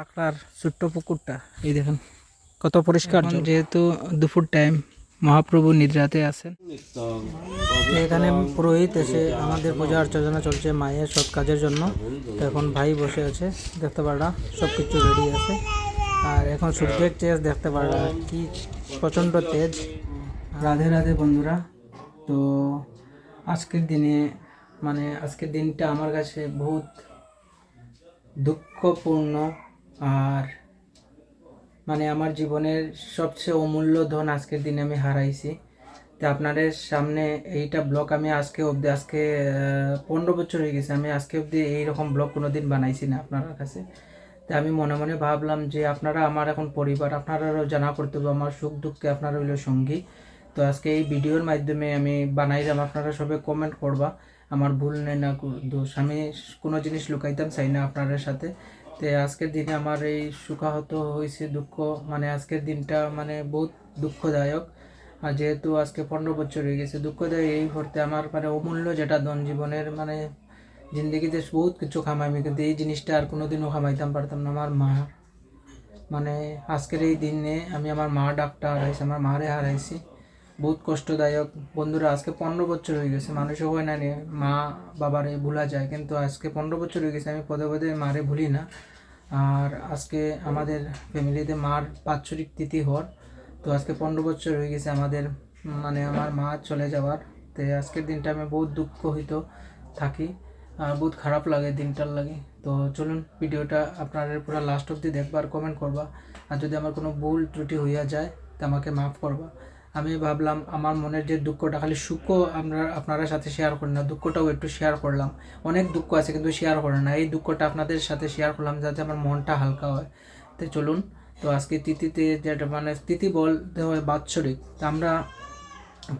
আখড়ার ছোট্ট পুকুরটা এই দেখেন কত পরিষ্কার যেহেতু দুপুর টাইম মহাপ্রভু নিদ্রাতে আছেন। এখানে পুরোহিত এসে আমাদের পূজা অর্চনা চলছে মায়ের সব কাজের জন্য। তো এখন ভাই বসে আছে দেখতে পারা সব কিছু রেডি আছে। আর এখন সূর্যের তেজ দেখতে পারা কি প্রচণ্ড তেজ। রাধে রাধে বন্ধুরা তো আজকের দিনে মানে আজকের দিনটা আমার কাছে বহুত দুঃখপূর্ণ। আর মানে আমার জীবনের সবচেয়ে অমূল্য ধন আজকের দিনে আমি হারাইছি। তো আপনাদের সামনে এইটা ব্লগ আমি আজকে অবধি, আজকে পনেরো বছর হয়ে গেছে, আমি আজকে অবধি এইরকম ব্লগ কোনোদিন বানাইছি না আপনার কাছে। তো আমি মনে মনে ভাবলাম যে আপনারা আমার এখন পরিবার আপনারাও জানা করতে হবে আমার সুখ দুঃখে আপনারা হইল সঙ্গী। তো আজকে এই ভিডিওর মাধ্যমে আমি বানাইলাম, আপনারা সবে কমেন্ট করবা। আমার ভুল নেই না দোষ। আমি কোনো জিনিস লুকাইতাম চাই না আপনাদের সাথে। তো আজকের দিনে আমার এই সুখাহত হয়েছে দুঃখ মানে আজকের দিনটা মানে বহুত দুঃখদায়ক। আর যেহেতু আজকে পনেরো বছর হয়ে গেছে, দুঃখদায়ক এই মুহূর্তে আমার মানে অমূল্য যেটা ধন জীবনের মানে জিন্দগিতে বহুত কিছু খামাইমি কিন্তু এই জিনিসটা আর কোনোদিনও খামাইতাম পারতাম না। আমার মা মানে আজকের এই দিনে আমি আমার মা ডাক্তার হারাইছি, আমার মারে হারাইছি। বহুত কষ্টদায়ক। বন্ধুরা, আজকে পনেরো বছর হয়ে গেছে মানুষও হয় না মা বাবারে ভুলা যায়, কিন্তু আজকে পনেরো বছর হয়ে গেছে, আমি পদে পদে মারে ভুলি না। আর আজকে আমাদের ফ্যামিলিতে মার বাৎসরিক তিথি হওয়ার, তো আজকে পনেরো বছর হয়ে গেছে আমাদের মানে আমার মা চলে যাওয়ার, তো আজকের দিনটা আমি বহুত দুঃখ হইতো থাকি, আর বহুত খারাপ লাগে দিনটার লাগে। তো চলুন, ভিডিওটা আপনাদের পুরো লাস্ট অবধি দেখবার কমেন্ট করবা, আর যদি আমার কোনো ভুল ত্রুটি হইয়া যায়, তা আমাকে মাফ করবা। আমি ভাবলাম আমার মনের যে দুঃখটা খালি সুখও আমরা আপনার সাথে শেয়ার করি না, দুঃখটাও একটু শেয়ার করলাম। অনেক দুঃখ আছে কিন্তু শেয়ার করে না। এই দুঃখটা আপনাদের সাথে শেয়ার করলাম যাতে আমার মনটা হালকা হয়। তো চলুন, তো আজকে তিথিতে যেটা মানে তিথি বলতে হয় বাৎসরিক। তা আমরা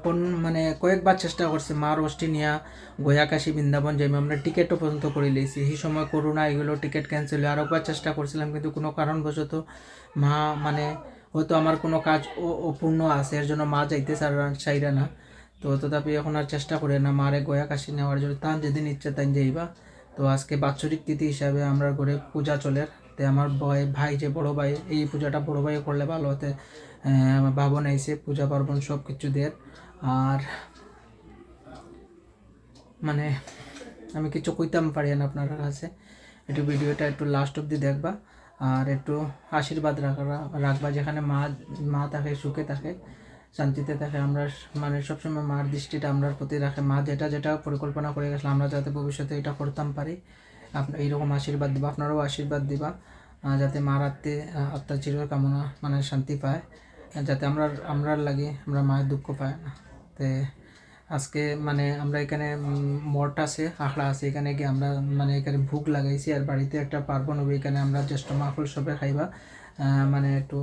পন- মানে কয়েকবার চেষ্টা করছি মার অষ্টি নিয়া গয়াকাশি বৃন্দাবন যাইবে আমরা টিকিটও পর্যন্ত করে লিয়েছি সেই সময় করোনা, এগুলো টিকিট ক্যান্সেল আর একবার চেষ্টা করছিলাম কিন্তু কোনো কারণবশত মা মানে হয়তো আমার কোনো কাজ অপূর্ণ আছে, এর জন্য মা যাইতে চাইরা না তো তথাপি এখন আর চেষ্টা করে না মারে গয়া কাশি নেওয়ার জন্য। তার যেদিন ইচ্ছা তাই যাইবা। তো আজকে বাৎসরিক তিথি হিসাবে আমরা ঘরে পূজা চলে। তে আমার ভাই ভাই যে বড় ভাই, এই পূজাটা বড় ভাই করলে ভালো হতে। ভাবন আইসে পূজা পার্বণ সব কিছু দের আর মানে আমি কিছু কইতাম পারি না আপনার কাছে। একটু ভিডিওটা একটু লাস্ট অব্দি দেখবা। আর একটু আশীর্বাদ রাখা রাখবা। যেখানে মা মা থাকে, সুখে থাকে, শান্তিতে থাকে। আমরা মানে সবসময় মার দৃষ্টিটা আমরার প্রতি রাখে। মা যেটা যেটা পরিকল্পনা করে গেছিল আমরা যাতে ভবিষ্যতে এটা করতাম পারি। আপনার এইরকম আশীর্বাদ দিবা। আপনারাও আশীর্বাদ দিবা যাতে মার আত্মে আত্মার চির কামনা মানে শান্তি পায়। যাতে আমরা আমরা লাগে, আমরা মায়ের দুঃখ পায় না। তে আজকে মানে আমরা এখানে মঠ আছে, আখড়া আছে, এখানে গিয়ে আমরা মানে এখানে ভোগ লাগাইছি আর বাড়িতে একটা পার্বণ হবে, এখানে আমরা জ্যেষ্ঠ মাফল সবে খাইবা। মানে একটু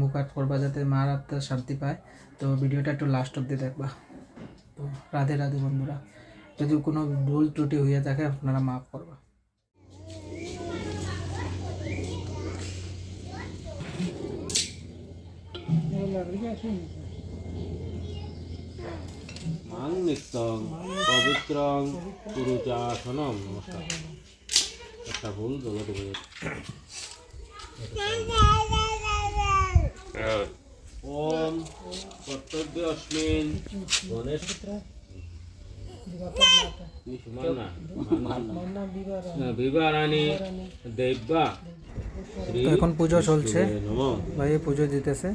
মুখাট করবা যাতে মার আত্মা শান্তি পায়। তো ভিডিওটা একটু লাস্ট অব্দি দেখবা। তো রাধে রাধে বন্ধুরা, যদি কোনো ভুল ত্রুটি হইয়া থাকে আপনারা মাফ করবা। মাং নিত্যং পবিত্রং পুরুচাসনম নমস্কার। একটা ভুল জগৎ হয়ে ওম কর্তব্য অস্মিন। গণেশ? বিবারানি দেব্যা এখন পুজো চলছে। ভাই পুজো দিতেছে।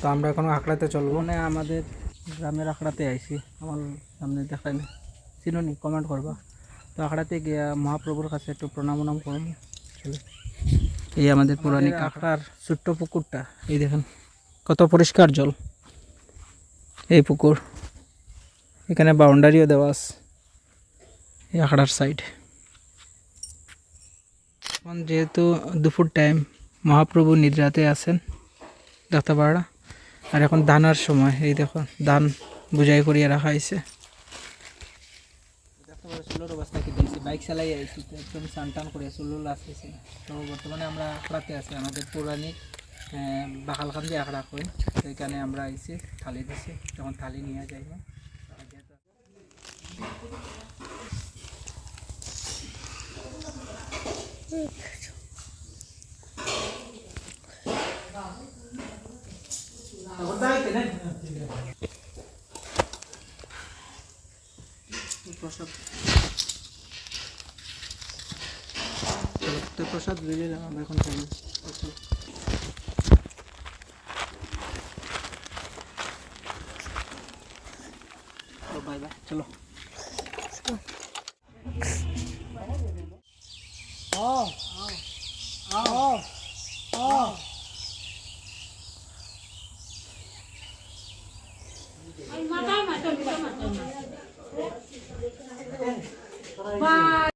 তো আমরা এখন আঁকড়াতে চলবো। না আমাদের গ্রামের আখড়াতে আইছি। আমার সামনে দেখাই না চিনুনি কমেন্ট করবা। তো আখড়াতে গিয়া মহাপ্রভুর কাছে একটু প্রণাম উনাম করব চলো। এই আমাদের পৌরাণিক আখড়ার ছোট্ট পুকুরটা এই দেখেন কত পরিষ্কার জল। এই পুকুর এখানে বাউন্ডারিও দেওয়া আছে এই আখড়ার সাইড এখন যেহেতু দুপুর টাইম মহাপ্রভু নিদ্রাতে আছেন পারা আর এখন দানার সময়। এই দেখো ধান বুঝাই করিয়া রাখা হয়েছে। অবস্থা কি বাইক একদম তো বর্তমানে আমরা আখড়াতে আছি আমাদের পৌরাণিক আহ, বাকালখান যে আখড়া আমরা আইছি থালি দিছি তখন প্রসাদ বুঝে নিলাম আমরা এখন খাই বাই বাই চলো